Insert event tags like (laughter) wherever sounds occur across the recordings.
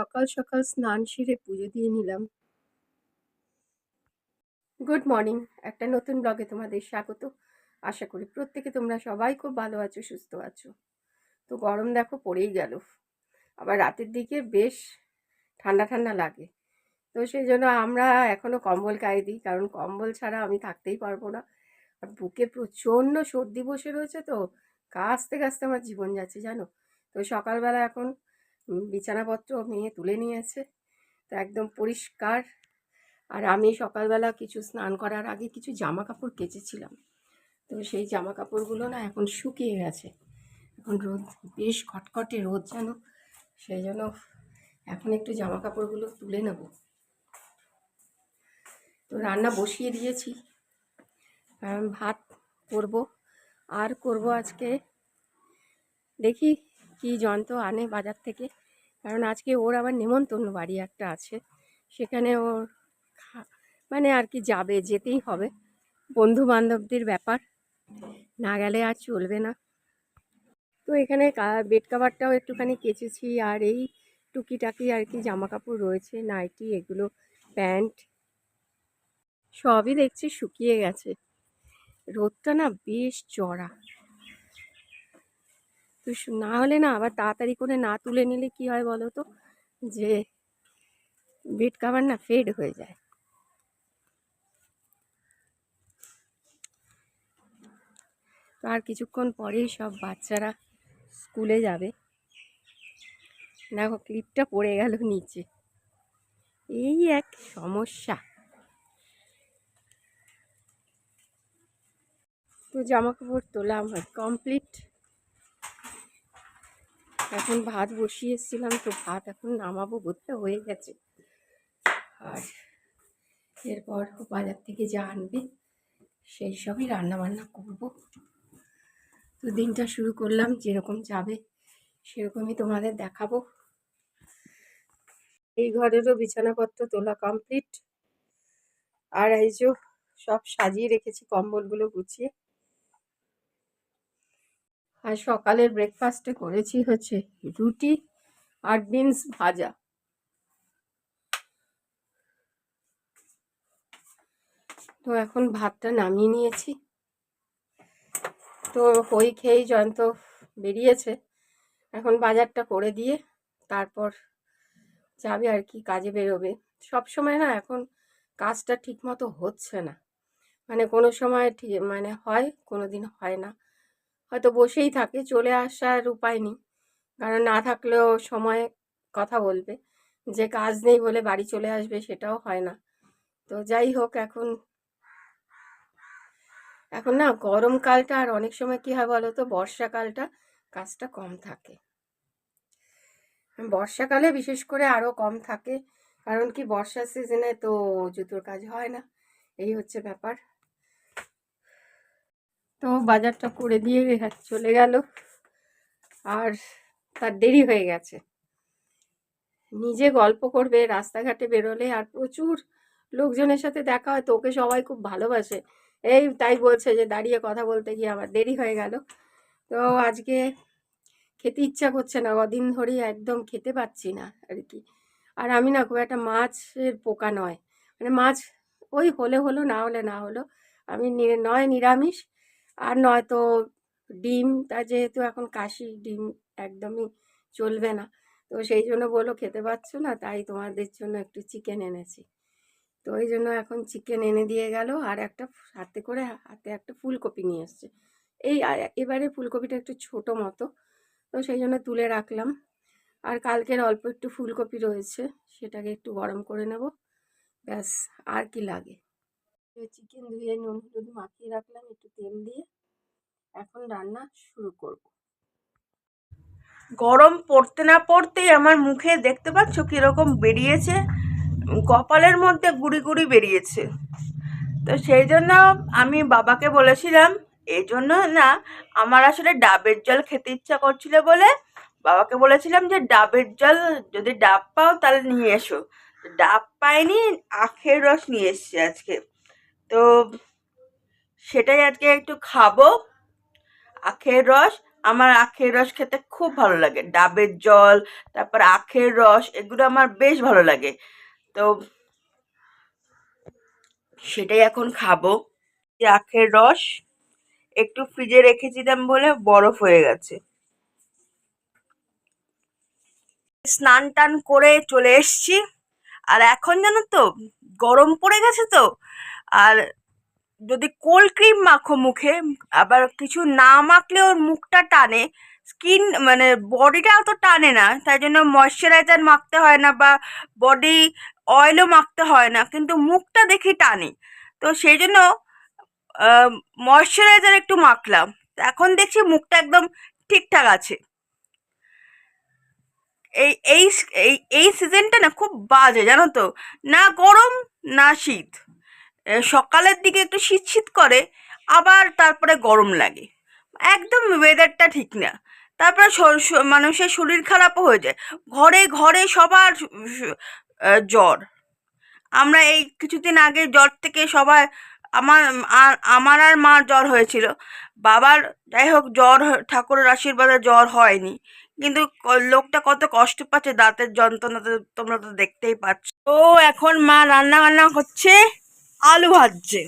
সকাল সকাল স্নান সেরে পুজো দিয়ে নিলাম। গুড মর্নিং একটা নতুন ব্লগে তোমাদের স্বাগত। আশা করি প্রত্যেকে তোমরা সবাই খুব ভালো আছো, সুস্থ আছো। তো গরম দেখো পড়েই গেল। আবার রাতের দিকে বেশ ঠান্ডা ঠান্ডা লাগে। তো সেই জন্য আমরা এখনও কম্বল গায়ে দিই কারণ কম্বল ছাড়া আমি থাকতেই পারব না। আর বুকে প্রচণ্ড সর্দি বসে রয়েছে তো কাঁচতে কাঁচতে আমার জীবন যাচ্ছে, জানো? তো সকালবেলা এখন বিছানাপত্র মেয়ে তুলে নিয়েছে। তো একদম পরিষ্কার। আর আমি সকালবেলা কিছু স্নান করার আগে কিছু জামা কাপড় কেচেছিলাম। তো সেই জামা কাপড়গুলো না এখন শুকিয়ে গেছে। এখন রোদ, বেশ খটখটে রোদ যেন। সেই জন্য এখন একটু জামা কাপড়গুলো তুলে নেব। তো রান্না বসিয়ে দিয়েছি। ভাত করব। আর করব আজকে দেখি কি যন্ত্র আনে বাজার থেকে। কারণ আজকে ওর আবার নেমন্তন্ন বাড়ি একটা আছে। সেখানে ওর মানে আর কি যাবে, যেতেই হবে। বন্ধু বান্ধবদের ব্যাপার। না গেলে আর চলবে না। তো এখানে বেড কাভারটাও একটুখানি কেচেছি। আর এই টুকিটাকি আর কি জামা কাপড় রয়েছে নাইটি এগুলো, প্যান্ট, সবই দেখছি শুকিয়ে গেছে। রোদটা না বেশ চড়া তো না হলে না আবার তাড়াতাড়ি করে না তুলে নিলে কি হয় বলো তো? যে বেড কাভার না ফেড হয়ে যায়। তো আর কিছুক্ষণ পরেই সব বাচ্চারা স্কুলে যাবে। দেখো ক্লিপটা পড়ে গেল নিচে। এই এক সমস্যা। তো জামা কাপড় তোলা আমার কমপ্লিট এখন ভাত বসিয়ে এসেছিলাম তো ভাত এখন নামাবো বোধহয় হয়ে গেছে। আর এরপর বাজার থেকে যা আনবে সেই সবই রান্না বান্না করব। তো দিনটা শুরু করলাম যেরকম যাবে সেরকমই তোমাদের দেখাবো। এই ঘরেরও বিছানাপত্র তোলা কমপ্লিট আর এই যে সব সাজিয়ে রেখেছি কম্বলগুলো গুছিয়ে। আর সকালের ব্রেকফাস্টে করেছি হচ্ছে রুটি আর বিনস ভাজা। তো এখন ভাতটা নামিয়ে নিয়েছি। তো হই খেয়েই জয়ন্ত বেরিয়েছে। এখন বাজারটা করে দিয়ে তারপর যাবে আর কি, কাজে বেরোবে। সব সময় না এখন কাজটা ঠিক মতো হচ্ছে না। মানে কোনো সময় ঠিক মানে হয়, কোনো দিন হয় না। হয়তো বসেই থাকে, চলে আসার উপায় নেই। কারণ না থাকলেও সময় কথা বলবে। যে কাজ নেই বলে বাড়ি চলে আসবে সেটাও হয় না। তো যাই হোক, এখন এখন না গরমকালটা আর অনেক সময় কি হয় বলো তো? বর্ষাকালটা কাজটা কম থাকে। বর্ষাকালে বিশেষ করে আরও কম থাকে। কারণ কি বর্ষার সিজনে তো জুতোর কাজ হয় না। এই হচ্ছে ব্যাপার। তো বাজারটা করে দিয়ে চলে গেল। আর তার দেরি হয়ে গেছে। নিজে গল্প করবে, রাস্তাঘাটে বেরোলে, আর প্রচুর লোকজনের সাথে দেখা হয়, তো ওকে সবাই খুব ভালোবাসে। এই তাই বলছে যে, দাঁড়িয়ে কথা বলতে গিয়ে আমার দেরি হয়ে গেল। তো আজকে খেতে ইচ্ছা করছে না, কদিন ধরেই একদম খেতে পাচ্ছি না আর কি। আর আমি না খুব একটা মাছের পোকা নয়। মানে মাছ ওই হলে হলো, না হলে না হলো। আমি নয় নিরামিষ আর নয়তো ডিম তা যেহেতু এখন কাশি, ডিম একদমই চলবে না। তো সেই জন্য বলো খেতে পারছ না? তাই তোমাদের জন্য একটু চিকেন এনেছি। তো ওই জন্য এখন চিকেন এনে দিয়ে গেল, আর একটা হাতে করে হাতে একটা ফুলকপি নিয়ে এসছে। এই এবারে ফুলকপিটা একটু ছোট মতো, তো সেই জন্য তুলে রাখলাম। আর কালকের অল্প একটু ফুলকপি রয়েছে, সেটাকে একটু গরম করে নেব। ব্যাস, আর কি লাগে। চিকেন ধুয়ে নুন হলুদ মাখিয়ে রাখলাম, একটু তেল দিয়ে। এখন রান্না শুরু করব। গরম পড়তে না পড়তেই আমার মুখে দেখতে পাচ্ছ কীরকম বেরিয়েছে? কপালের মধ্যে গুড়ি গুড়ি বেরিয়েছে। তো সেই জন্য আমি বাবাকে বলেছিলাম এই জন্য না, আমার আসলে ডাবের জল খেতে ইচ্ছা করছিল বলে বাবাকে বলেছিলাম যে, ডাবের জল যদি ডাব পাও তাহলে নিয়ে এসো। ডাব পাইনি, আখের রস নিয়ে এসছি আজকে। তো সেটাই আজকে একটু খাব। আখের রস, আমার আখের রস খেতে খুব ভালো লাগে। ডাবের জল, তারপর আখের রস, এগুলো আমার বেশ ভালো লাগে। তো সেটাই এখন খাব। এই আখের রস একটু ফ্রিজে রেখেছিলাম বলে বরফ হয়ে গেছে। স্নান টান করে চলে এসছি। আর এখন জানো তো, গরম পড়ে গেছে তো আর যদি কোল্ড ক্রিম মাখো মুখে, আবার কিছু না মাখলে ওর মুখটা টানে স্কিন মানে বডিটা অত টানে না, তাই জন্য ময়শ্চারাইজার মাখতে হয় না বা বডি অয়েলও মাখতে হয় না, কিন্তু মুখটা দেখি টানে। তো সেই জন্য ময়শ্চারাইজার একটু মাখলাম। এখন দেখছি মুখটা একদম ঠিকঠাক আছে। এই এই এই সিজনটা না খুব বাজে, জানো তো? না গরম, না শীত। সকালের দিকে একটু শীত শীত করে, আবার তারপরে গরম লাগে। একদম ওয়েদারটা ঠিক না। তারপরে মানুষের শরীর খারাপও হয়ে যায়। ঘরে ঘরে সবার জ্বর। আমরা এই কিছুদিন আগে জ্বর থেকে সবাই, আমার, আর আমার আর মার জ্বর হয়েছিল। বাবার, যাই হোক, জ্বর ঠাকুরের আশীর্বাদে জ্বর হয়নি। কিন্তু লোকটা কত কষ্ট পাচ্ছে, দাঁতের যন্ত্রণা তো তোমরা তো দেখতেই পাচ্ছ। তো এখন মা রান্না বান্না হচ্ছে আলু ভাজছে।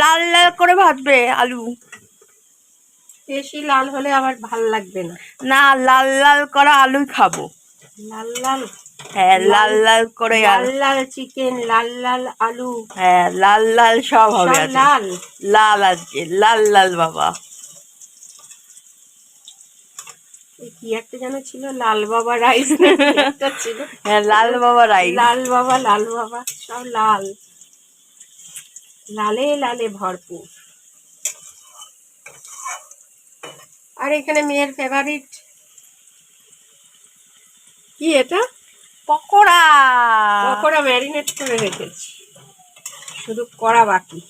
লাল লাল করে ভাজবে আলু। বেশি লাল হলে আবার ভালো লাগবে না। না লাল লাল করা আলুই খাব। লাল লাল? হ্যাঁ লাল লাল করে লাল লাল চিকেন লাল লাল আলু। হ্যাঁ লাল লাল সব হবে লাল? লাল আজকে লাল লাল বাবা এই কি একটা যেন ছিল? লাল বাবা রাইস একটা ছিল? হ্যাঁ লাল বাবা রাইস লাল বাবা লাল বাবা সব লাল। লালে লালে ভরপুর। আর এখানে মেয়ের ফেভারিট কি এটা? পকোড়া। পকোড়া ম্যারিনেট করে রেখেছি। শুধু করা বাকি।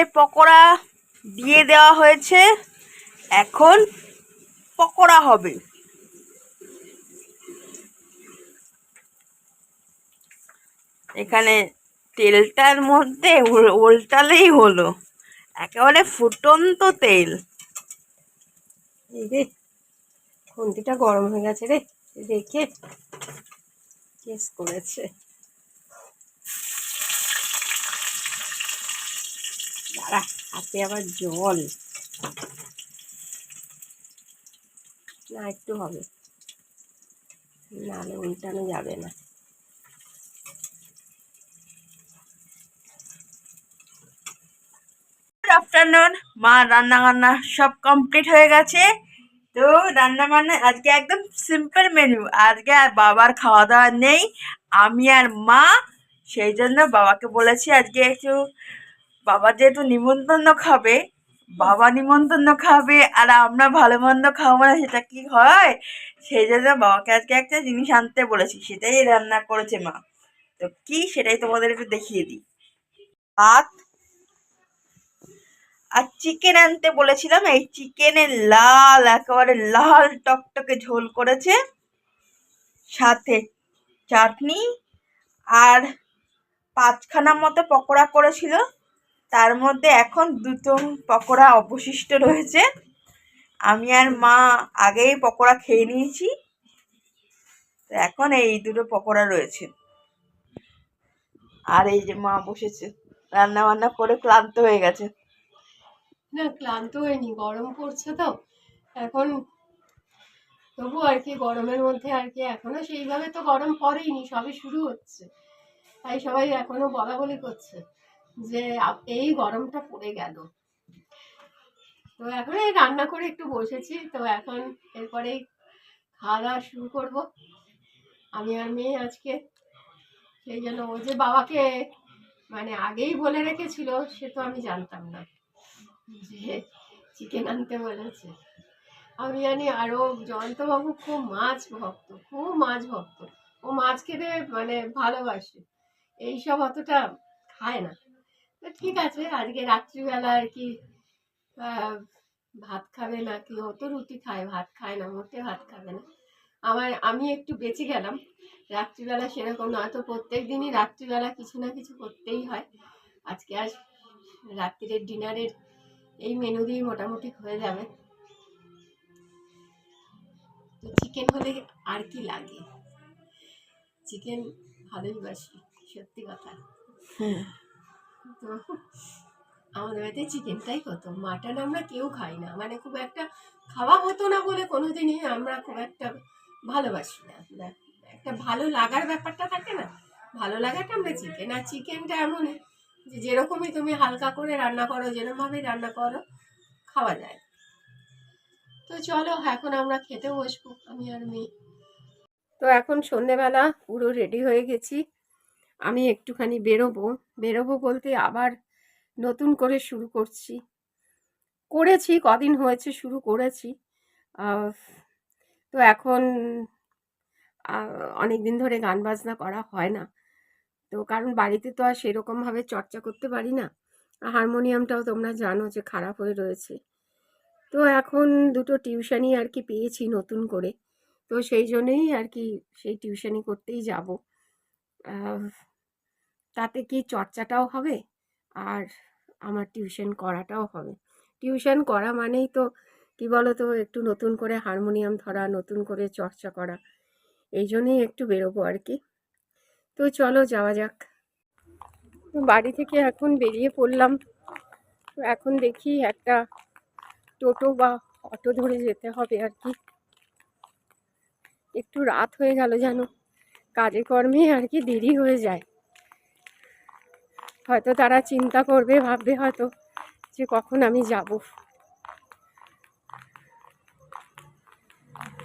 তেলে পকোড়া দিয়ে দেওয়া হয়েছে। এখন পকোড়া হবে। এখানে তেলটার মধ্যে উল- উল্টালেই হলো। একেবারে ফুটন্ত তেল। রে, খুন্তিটা গরম হয়ে গেছে রে রেখে কেস করেছে। দাঁড়া, হাতে আবার জল। না, একটু হবে। নাহলে উল্টানো যাবে না। আফটারনুন মা রান্না বান্না সব কমপ্লিট হয়ে গেছে। তো রান্না বান্না আজকে একদম সিম্পল মেনু আজকে আর বাবার খাওয়া দাওয়া নেই, আমি আর মা, সেই জন্য বাবাকে বলেছি আজকে একটু বাবা যেহেতু নিমন্ত্রণ খাবে, বাবা নিমন্ত্রণ খাবে আর আমরা ভালো মন্দ খাব না, সেটা কি হয়? সেই জন্য বাবাকে আজকে একটা জিনিস আনতে বলেছি, সেটাই রান্না করেছে মা। তো কি সেটাই তোমাদের একটু দেখিয়ে দিই। ভাত আর চিকেন আনতে বলেছিলাম, এই চিকেনের লাল, একেবারে লাল টকটকে ঝোল করেছে। সাথে চাটনি আর পাঁচখানা মতো পকোড়া করেছিল। তার মধ্যে এখন দুটো পকোড়া অবশিষ্ট রয়েছে। আমি আর মা আগেই পকোড়া খেয়ে নিয়েছি। তো এখন এই দুটো পকোড়া রয়েছে। আর এই যে মা বসেছে রান্না বান্না করে ক্লান্ত হয়ে গেছে। না, ক্লান্ত হয়নি, গরম পড়ছে তো। এখন তবু আর কি গরমের মধ্যে আর কি, এখনও সেইভাবে তো গরম পড়েইনি, সবে শুরু হচ্ছে। তাই সবাই এখনও বলা বলি করছে। যে এই গরমটা পড়ে গেল। তো এখন এই রান্না করে একটু বসেছি, তো এখন এরপরেই খাওয়া দাওয়া শুরু করব। আমি আর মেয়ে আজকে, সেই জন্য ও যে বাবাকে মানে আগেই বলে রেখেছিল, সে তো আমি জানতাম না যে চিকেন আনতে বলেছে। আমি জানি আরও জয়ন্তবাবু খুব মাছ ভক্ত, খুব মাছ ভক্ত। ও মাছ খেতে মানে ভালোবাসে। এইসব অতটা খায় না। তো ঠিক আছে, আজকে রাত্রিবেলা আর কি ভাত খাবে নাকি ও তো রুটি খায়, ভাত খায় না, মোটে ভাত খাবে না। আমার, আমি একটু বেঁচে গেলাম, রাত্রিবেলা সেরকম নয়তো প্রত্যেক দিনই রাত্রিবেলা কিছু না কিছু করতেই হয়। আজকে আর রাত্রিরের ডিনারের এই মেনু দিয়ে মোটামুটি হয়ে যাবে। তো চিকেন হলে আর কি লাগে? চিকেন ভালোই বাসি, সত্যি কথা। তো (laughs) আমাদের বাড়িতে চিকেনটাই হতো মাটন আমরা কেউ খাই না। মানে খুব একটা খাওয়া হতো না বলে কোনোদিনই আমরা খুব একটা ভালোবাসি না। একটা ভালো লাগার ব্যাপারটা থাকে না। ভালো লাগাটা আমরা চিকেন আর চিকেনটা এমনই যে যেরকমই তুমি হালকা করে রান্না করো যেরকমভাবেই রান্না করো, খাওয়া যায়। তো চলো, এখন আমরা খেতে বসবো, আমি আর মেয়ে। তো এখন সন্ধেবেলা, পুরো রেডি হয়ে গেছি। আমি একটুখানি বেরোবো। বেরোবো বলতে আবার নতুন করে শুরু করছি। করেছি, কদিন হয়েছে শুরু করেছি। তো এখন অনেক দিন ধরে গান বাজনা করা হয় না। তো কারণ বাড়িতে তো আর সেরকমভাবে চর্চা করতে পারি না। হারমোনিয়ামটাও তোমরা জানো যে খারাপ হয়ে রয়েছে। তো এখন দুটো টিউশনই আর কি পেয়েছি নতুন করে। তো সেই জন্যেই আর কি সেই টিউশনি করতেই যাব। তাতে কি চর্চাটাও হবে? আর আমার টিউশন করাটাও হবে। টিউশন করা মানেই তো, কি বলো তো একটু নতুন করে হারমোনিয়াম ধরা, নতুন করে চর্চা করা। এই জন্যই একটু বেরোবো আর কি। তো চলো যাওয়া যাক। বাড়ি থেকে এখন বেরিয়ে পড়লাম। এখন দেখি একটা টোটো বা অটো ধরে যেতে হবে আর কি। একটু রাত হয়ে গেল জানো কাজে কর্মে আর কি দেরি হয়ে যায়। হয়তো তারা চিন্তা করবে, ভাববে হয়তো যে কখন আমি যাব।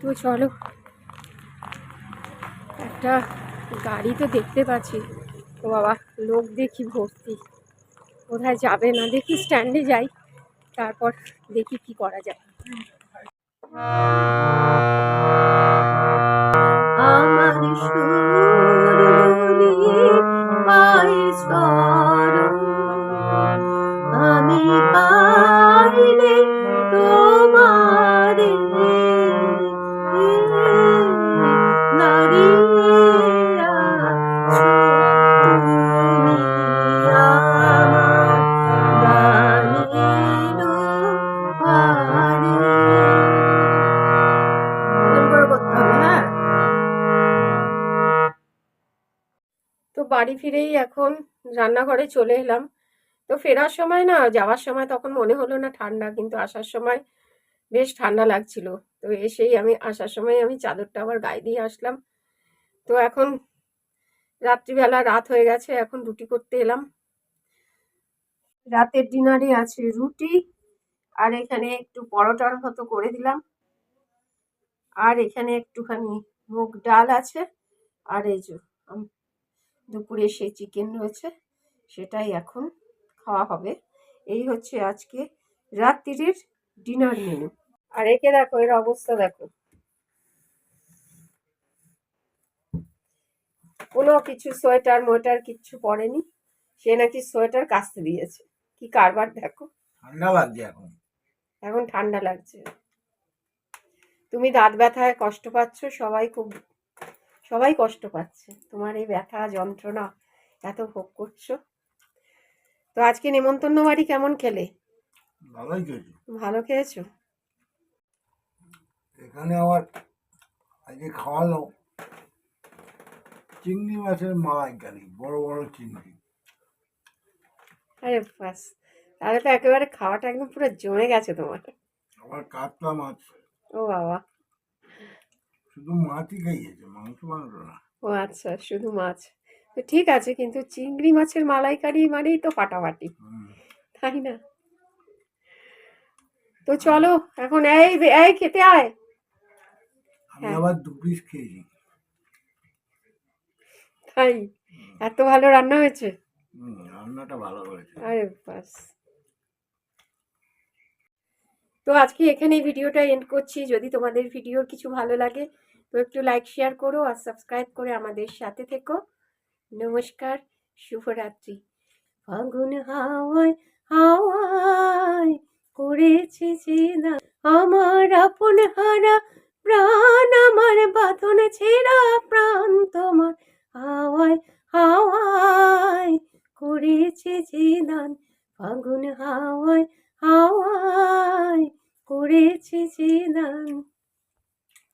তো চলো, একটা গাড়ি তো দেখতে পাচ্ছি। ও বাবা, লোক দেখি ভর্তি। কোথায় যাবে না, দেখি স্ট্যান্ডে যাই, তারপর দেখি কি করা যায়। আমার পাই ফিরেই এখন রান্নাঘরে চলে এলাম। তো ফেরার সময় না, যাওয়ার সময় তখন মনে হলো না ঠান্ডা, কিন্তু আসার সময় বেশ ঠান্ডা লাগছিল। তো এসেই আমি, আসার সময় আমি চাদরটা আবার গায়ে দিয়ে আসলাম। তো এখন রাত্রিবেলা রাত হয়ে গেছে, এখন রুটি করতে এলাম। রাতের ডিনারে আছে রুটি, আর এখানে একটু পরোটার মতো করে দিলাম। আর এখানে একটুখানি মুগ ডাল আছে, আর এই যে দুপুরে সেই চিকেন রয়েছে সেটাই এখন খাওয়া হবে। এই হচ্ছে আজকে রাত্রির ডিনার মেনু আর একে দেখো এর অবস্থা দেখো। কোনো কিছু সোয়েটার মোয়েটার কিচ্ছু পরেনি সে নাকি সোয়েটার কাচতে দিয়েছে। কি কারবার দেখো। ঠান্ডা লাগছে এখন। এখন ঠান্ডা লাগছে। তুমি দাঁত ব্যথায় কষ্ট পাচ্ছ সবাই খুব সবাই কষ্ট পাচ্ছে। তোমার এই ব্যথা যন্ত্রণা এত ভোগ করছ। তো আজকে নেমন্তন্ন বাড়ি কেমন খেলে? ভালোই চলছে ভালো খেয়েছো? এখানে আবার আজকে খাওয়ালো চিংড়ি মাছের মালাইকারি বড় বড় চিংড়ি। আরে বাস তাহলে তো একেবারে খাওয়াটা একদম পুরো জমে গেছে তোমার। আবার কাতলা মাছ। ও বাবা। শুধু মাছই খাইয়েছে মাংস মাংস না। ও আচ্ছা শুধু মাছ। তো ঠিক আছে কিন্তু চিংড়ি মাছের মালাইকারি মানেই তো ফাটাফাটি। তাই না? তো চলো এখন এই এই খেতে আয়। আমি হ্যাঁ। আবার দু পিস খেয়েছি। তাই? এত ভালো রান্না হয়েছে? রান্নাটা ভালো করেছে আরে বাস। তো আজকে এখানেই ভিডিওটা এন্ড করছি। যদি তোমাদের ভিডিওর কিছু ভালো লাগে তো একটু লাইক শেয়ার করো আর সাবস্ক্রাইব করে আমাদের সাথে থেকো। নমস্কার, শুভরাত্রি। ফাগুন হাওয়ায় হাওয়ায় করেছে চেনা না, আমার আপন হারা প্রাণ, আমার বাঁধন ছেঁড়া প্রাণ তোমার হাওয়ায় হাওয়ায় করেছে যে দান ফাগুন হাওয়ায় হাওয়ায় করেছে যে